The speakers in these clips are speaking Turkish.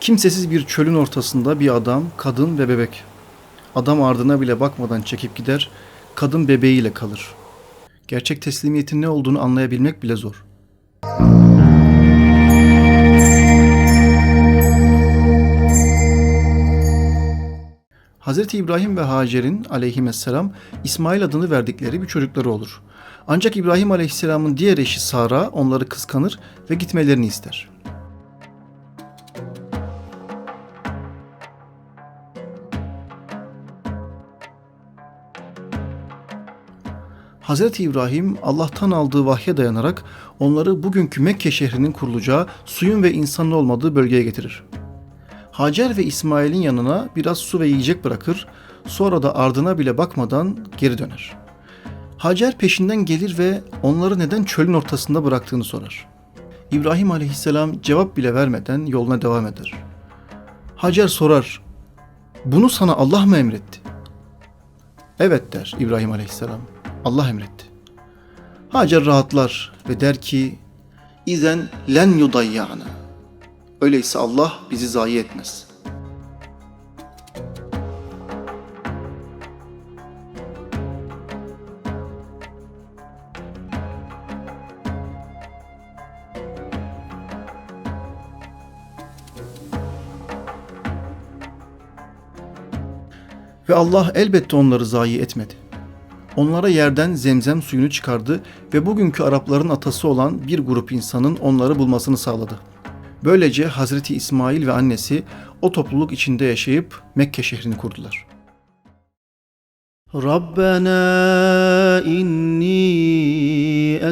Kimsesiz bir çölün ortasında bir adam, kadın ve bebek. Adam ardına bile bakmadan çekip gider, kadın bebeğiyle kalır. Gerçek teslimiyetin ne olduğunu anlayabilmek bile zor. Hz. İbrahim ve Hacer'in aleyhisselam İsmail adını verdikleri bir çocukları olur. Ancak İbrahim aleyhisselamın diğer eşi Sara onları kıskanır ve gitmelerini ister. Hz. İbrahim Allah'tan aldığı vahye dayanarak onları bugünkü Mekke şehrinin kurulacağı suyun ve insanın olmadığı bölgeye getirir. Hacer ve İsmail'in yanına biraz su ve yiyecek bırakır, sonra da ardına bile bakmadan geri döner. Hacer peşinden gelir ve onları neden çölün ortasında bıraktığını sorar. İbrahim aleyhisselam cevap bile vermeden yoluna devam eder. Hacer sorar, bunu sana Allah mı emretti? Evet der İbrahim aleyhisselam, Allah emretti. Hacer rahatlar ve der ki, İzen len yudayyana. Öyleyse Allah bizi zayi etmez. Ve Allah elbette onları zayi etmedi. Onlara yerden zemzem suyunu çıkardı ve bugünkü Arapların atası olan bir grup insanın onları bulmasını sağladı. Böylece Hazreti İsmail ve annesi o topluluk içinde yaşayıp Mekke şehrini kurdular. ربنا إني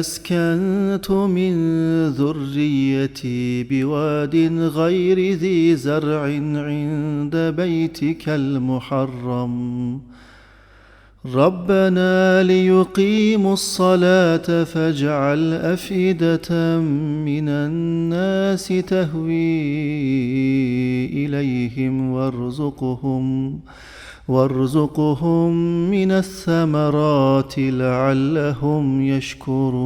أسكنت من ذريتي بواد غير ذي زرع عند بيتك المحرم ربنا ليقيموا الصلاة فاجعل أفئدة من الناس تهوي إليهم وارزقهم وارزقهم من الثمرات لعلهم يشكرون.